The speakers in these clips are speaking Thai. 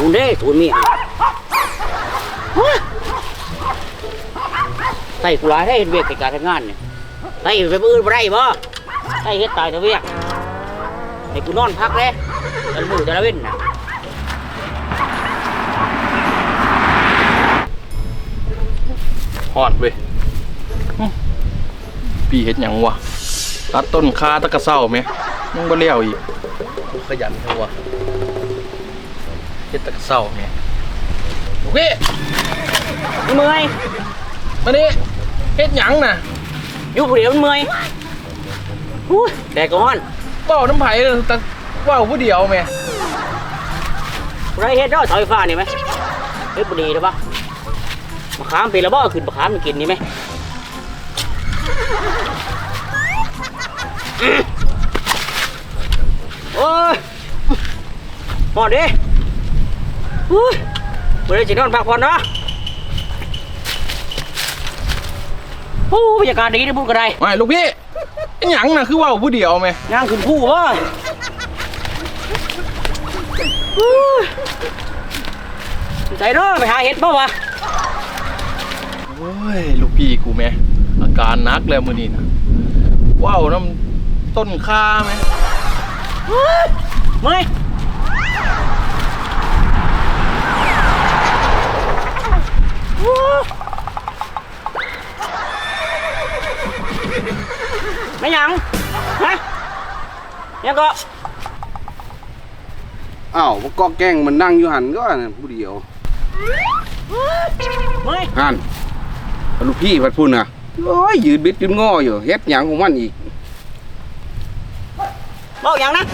คุณเด้ทุนมีใส่กุหลาบให้เห็นเวียกในการทำงานเนี่ยใส่ไปมือบ่ได้บ่ใส่เฮ็ดตายแต่เวียกให้กูนอนพักเลยแต่ละมือแต่ละเว้นนะฮอดเว้ยอื้อพี่เฮ็ดหยังวะตัดต้นคาตะกะเศร้าไหมยังบ่เลี้ยวอีกขยันเท่าวะ เฮ็ดตะกะเศร้าไหมลูกพี่มันเมื่อยมานี่เฮ็ดหยังน่ะอยู่ผู้เดียวมันเมื่อยอู้ยแต่ก็ฮ้อนเป้าน้ำไผ่ตะว่าวผู้เดียวแม่ไรเฮ็ดดอกเสาไฟฟ้านี่ไหมเฮ็ดบ่ดีหรือปะมะขามเป็นแล้วบ่ขึ้นมะขามมันกินนี่ไหมอื้อโอ้ยหอดดิ อุ้ยบ่ได้สินอนพักผ่อนเนาะโอ้บรรยากาศดีนะบุญกระไดไม่ลูกพี่เฮ็ดหยังน่ะคือว่าวผู้เดียวแม่ย่างขึ้นผู้วะใจเนาะไปหาเห็ดบ่วะโอ้ยลูกพี่กูแม่อาการหนักแล้วมื้อนี้นะว่าวน้ำต้นคาแม่เมื่อย ไม่หยังฮะยังก็อ้าวมันก็แกล้งมันนั่งอยู่หันก็น่ะผู้เดียวเมื่อยหันลูกพี่พัดพุ่นน่ะโอ้ยยืนบิดยืนงออยู่เฮ็ดหยังของมันอีกบอกอย่างนะ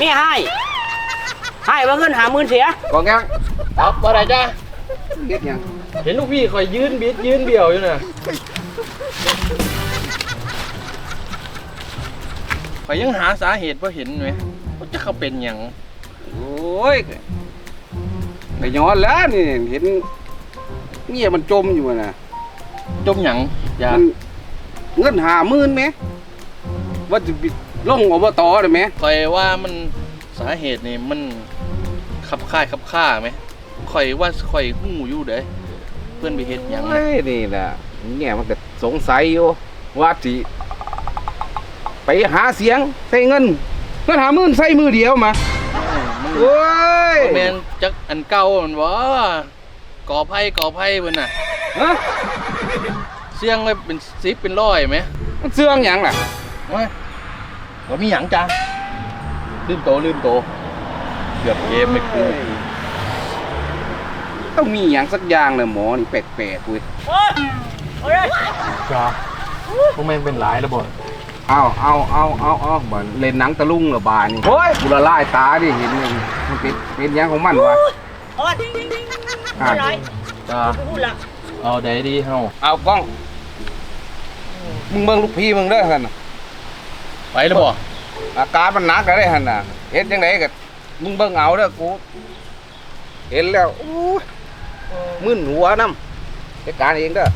นี่ให้ ให้ว่าเงินหาหมื่นเสียก็แกล้งครับบ่ได้จ้าเฮ็ดหยัง เห็นลูกพี่คอยยืนบิดยืนเบี่ยวอยู่น่ะคอยยังหาสาเหตุว่าเห็นไหมว่าจะเขาเป็นอย่างโอ้ยก็ย้อนแล้วนี่เห็นเมียมันจมอยู่น่ะจมอย่างอย่ามันเงินหาหมื่นไหมว่าจะไปลงอบตได้ไหมคอยว่ามันสาเหตุนี่มันขับค่ายขับค่าไหมคอยว่าคอยหูอยู่เด้เพื่อนไปเฮ็ดหยังเฮ้ยนี่แหละเนี่ยมันก็สงสัยอยู่ว่าสิไปหาเสียงใส่เงินเงินหาหมื่นใส่มือเดียวมามันโอ้ยแมนจักอันเก่ามันว่าก่อไผ่ก่อไผ่เพิ่นน่ะฮะเสียงไว้เป็นสิบเป็นร้อยไหมมันเสื่องหยังล่ะว่าว่ามีหยังจ้าลืมโตลืมโตเกือบเกมไม่กู ต้องมีหยังสักอย่างเลยหมอนี่แปลกๆเว้ยโอ้ยโอ้ยจ้าพวกแม่งเป็นหลายแล้วบ่เอาเอาเอาเอาเอาบ่เล่นหนังตะลุงเหรอบานี่โอ้ยกูละลายตาดิเห็นนี่มันเป็นเป็นหยังของมันวะโอ้ยอะไรจ้าพูดละเอาได้ดีเฮาเอากล้องมึงเบิ่งลูกพี่มึงเด้อหั่นน่ะไปแล้วบ่อาการมันหนักแล้วเด้อหั่นน่ะเฮ็ดจังไดก็มึงเบิ่งเอาเด้อกูเห็นแล้วอู้ย มึนหัวนำเหตุการเองเด้อ